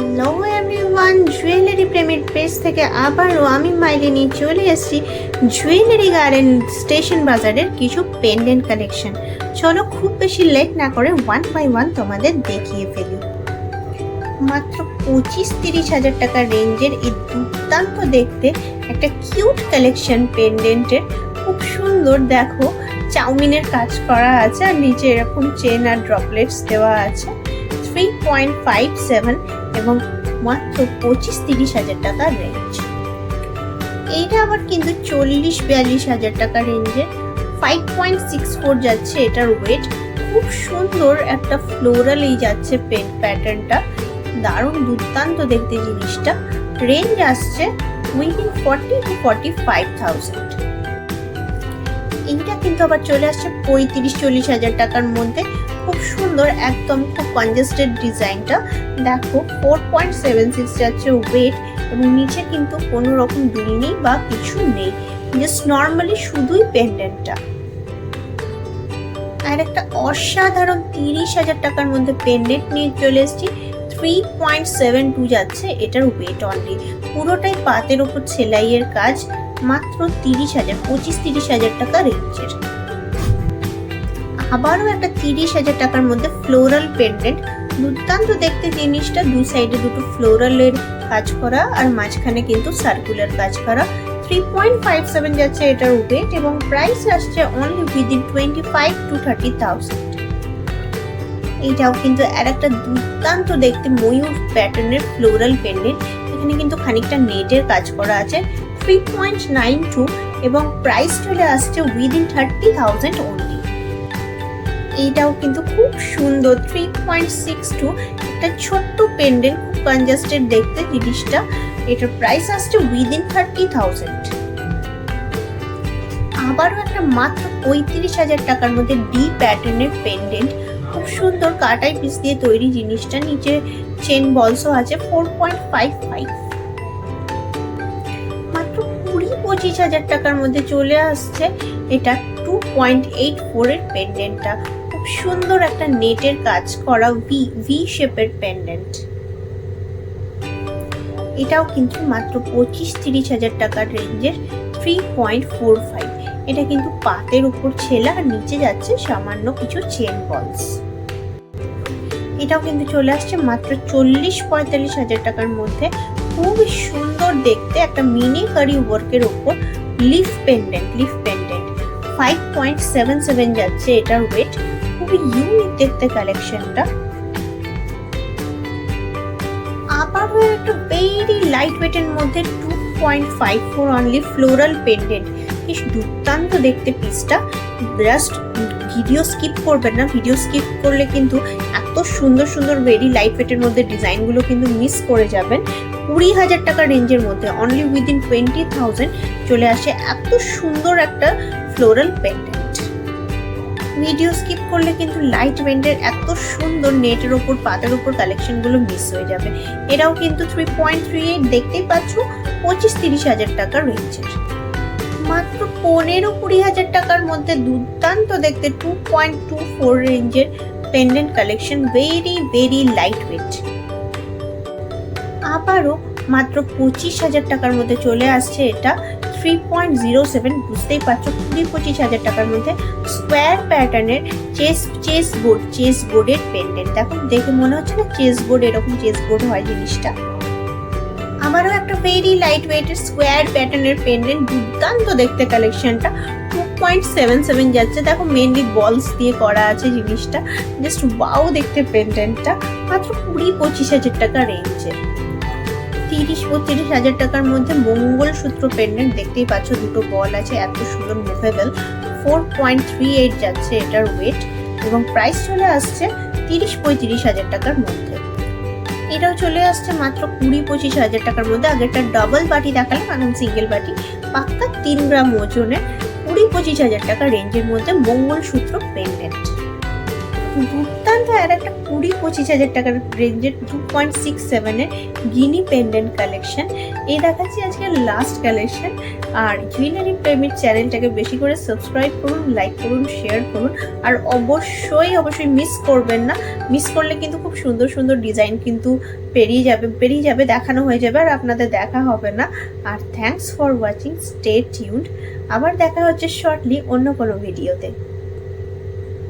Hello everyone jewellery প্রেমির page থেকে আবারও আমি মাইলিনি চলে এসেছি জুয়েলারি গার্ডেন স্টেশন বাজারের কিছু পেন্ডেন্ট কালেকশন চলো খুব বেশি লেট না করে ওয়ান বাই ওয়ান তোমাদের দেখিয়ে ফেলি। মাত্র পঁচিশ তিরিশ হাজার টাকা রেঞ্জের এই দুর্দান্ত দেখতে একটা কিউট কালেকশন পেন্ডেন্টের খুব সুন্দর, দেখো, চাউমিনের কাজ করা আছে আর নিচে এরকম চেন আর ড্রপলেটস দেওয়া আছে। থ্রি পয়েন্ট ফাইভ সেভেন এবং মাত্র পঁচিশ তিরিশ হাজার টাকা রেঞ্জ এইটা আবার কিন্তু চল্লিশ বিয়াল্লিশ হাজার টাকা রেঞ্জে ফাইভ পয়েন্ট সিক্স ফোর যাচ্ছে এটার ওয়েট খুব সুন্দর একটা ফ্লোরাল এই যাচ্ছে পেন প্যাটার্নটা দারুণ দুর্দান্ত দেখতে জিনিসটা। রেঞ্জ আসছে within forty two forty five thousand এইটা কিন্তু আবার চলে আসছে পঁয়ত্রিশ চল্লিশ হাজার টাকার মধ্যে। খুব সুন্দর, একদম খুব কনজেস্টেড ডিজাইনটা। দেখো ফোর পয়েন্ট সেভেন সিক্স যাচ্ছে ওয়েট এবং নিচে কিন্তু কোনো রকম দুল নেই বা কিছু নেই। জাস্ট নর্মালি শুধুই পেন্ডেন্টটা আর একটা অসাধারণ তিরিশ হাজার টাকার মধ্যে পেন্ডেন্ট নিয়ে চলে এসেছি। থ্রি পয়েন্ট সেভেন টু যাচ্ছে, এটার ওয়েট অনলি পুরোটাই পাতের ওপর সেলাইয়ের কাজ, মাত্র তিরিশ হাজার, পঁচিশ তিরিশ হাজার টাকা রেঞ্জের আবারও একটা তিরিশ হাজার টাকার মধ্যে ফ্লোরাল পেন্ডেন্ট দুর্দান্ত দেখতে জিনিসটা দু সাইডে দুটো ফ্লোরালের কাজ করা আর মাঝখানে কিন্তু সার্কুলার কাজ করা। থ্রি পয়েন্ট ফাইভ সেভেন যাচ্ছে এটার ওয়েট এবং প্রাইস আসছে only within twenty five to thirty thousand এইটাও কিন্তু আর একটা দুর্দান্ত দেখতে ময়ূর প্যাটার্নের ফ্লোরাল পেন্ডেন্ট এখানে কিন্তু খানিকটা নেটের কাজ করা আছে। থ্রি পয়েন্ট নাইন টু এবং প্রাইস চলে আসছে উইদিন থার্টি থাউজেন্ড অনলি এইটাও কিন্তু খুব সুন্দর থ্রি পয়েন্ট সিক্স টু একটা ছোট্ট পেন্ডেন্ট খুব কনজাস্টেড দেখতে জিনিসটা। এটার প্রাইস আসছে উইদিন থার্টি থাউজেন্ড আবারও একটা মাত্র পঁয়ত্রিশ হাজার টাকার মধ্যে ডি প্যাটার্নের পেন্ডেন্ট খুব সুন্দর কাটাই পিস দিয়ে তৈরি জিনিসটা। নিচে চেন বলসও আছে ফোর পয়েন্ট ফাইভ ফাইভ মাত্র কুড়ি পঁচিশ হাজার টাকার মধ্যে চলে আসছে এটা টু পয়েন্ট এইট ফোর এর পেন্ডেন্টটা খুব সুন্দর একটা নেটের কাজ করা ভি ভি শেপের পেন্ডেন্ট এটাও কিন্তু মাত্র পঁচিশ তিরিশ হাজার টাকার রেঞ্জের থ্রি পয়েন্ট ফোর ফাইভ এটা কিন্তু পাতের উপর ছেলা আর নিচে যাচ্ছে সামান্য কিছু চেন বলস এটাও কিন্তু চলে আসছে মাত্র চল্লিশ পঁয়তাল্লিশ হাজার টাকার মধ্যে। খুবই সুন্দর দেখতে একটা মিনি কারি ওয়ার্কের ওপর leaf pendant leaf pendant five point seven seven যাচ্ছে এটার ওয়েট খুবই ইউনিক দেখতে কালেকশনটা আবারও একটা ভেরি লাইট ওয়েটের মধ্যে two point five four only floral pendant বেশ দুর্দান্ত দেখতে পিসটা জাস্ট ভিডিও স্কিপ করবেন না। ভিডিও স্কিপ করলে কিন্তু এত সুন্দর সুন্দর ভেরি লাইট ওয়েটের মধ্যে ডিজাইনগুলো কিন্তু মিস করে যাবেন। কুড়ি হাজার টাকা রেঞ্জের মধ্যে অনলি উইদিন টোয়েন্টি থাউজেন্ড চলে আসে। এত সুন্দর একটা ফ্লোরাল পেন্ডেন্ট ভিডিও স্কিপ করলে কিন্তু লাইট ওয়েন্ডের এত সুন্দর নেটের ওপর, পাতার ওপর কালেকশনগুলো মিস হয়ে যাবে। এরাও কিন্তু থ্রি পয়েন্ট থ্রি এইট দেখতেই পাচ্ছ, পঁচিশ তিরিশ হাজার টাকা রেঞ্জের মাত্র পনেরো কুড়ি হাজার টাকার মধ্যে দুর্দান্ত দেখতে টু পয়েন্ট টু ফোর রেঞ্জের pendant collection very very light weight আবারও মাত্র পঁচিশ হাজার টাকার মধ্যে চলে আসছে এটা থ্রি পয়েন্ট জিরো সেভেন বুঝতেই পারছ? কুড়ি পঁচিশ হাজার টাকার মধ্যে স্কোয়ার প্যাটার্নের চেস চেস বোর্ড চেস বোর্ডের পেন্ডেন্ট দেখো, দেখে মনে হচ্ছে না চেস বোর্ড এরকম চেস বোর্ড হয় জিনিসটা? আমারও একটা ভেরি লাইট ওয়েটের স্কোয়ার প্যাটার্নের পেন্ডেন্ট দুর্দান্ত দেখতে কালেকশনটা টু। পয়েন্ট সেভেন সেভেন যাচ্ছে। দেখো মেনলি বলস দিয়ে করা আছে জিনিসটা। জাস্ট ওয়াও দেখতে পেন্ডেন্টটা মাত্র কুড়ি পঁচিশ হাজার টাকা রেঞ্জের তিরিশ, বত্রিশ হাজার টাকার মধ্যে মঙ্গল সূত্র পেন্ডেন্ট, দেখতেই পাচ্ছ দুটো বল আছে, এত সুন্দর movable four point three eight যাচ্ছে এটার ওয়েট এবং প্রাইস চলে আসছে তিরিশ, পঁয়ত্রিশ হাজার টাকার মধ্যে। এটাও চলে আসছে মাত্র কুড়ি, পঁচিশ হাজার টাকার মধ্যে। আগেরটা ডাবল বাটি দেখালাম এখন সিঙ্গেল বাটি। পাক্কা তিন গ্রাম ওজনের কুড়ি, পঁচিশ হাজার টাকা রেঞ্জের মধ্যে মঙ্গল সূত্র পেন্ডেন্ট। দুর্দান্ত আর একটা কুড়ি পঁচিশ হাজার টাকার রেঞ্জের টু পয়েন্ট সিক্স সেভেনের গিনি পেন্ডেন্ট কালেকশন এই দেখাচ্ছি আজকে লাস্ট কালেকশন আর জুয়েলারি প্রেমির চ্যানেলটাকে বেশি করে সাবস্ক্রাইব করুন লাইক করুন শেয়ার করুন। আর অবশ্যই অবশ্যই মিস করবেন না। মিস করলে কিন্তু খুব সুন্দর সুন্দর ডিজাইন কিন্তু পেরিয়ে যাবে পেরিয়ে যাবে, দেখানো হয়ে যাবে, আর আপনাদের দেখা হবে না। আর thanks for watching stay tuned আবার দেখা হচ্ছে শর্টলি অন্য কোনো ভিডিওতে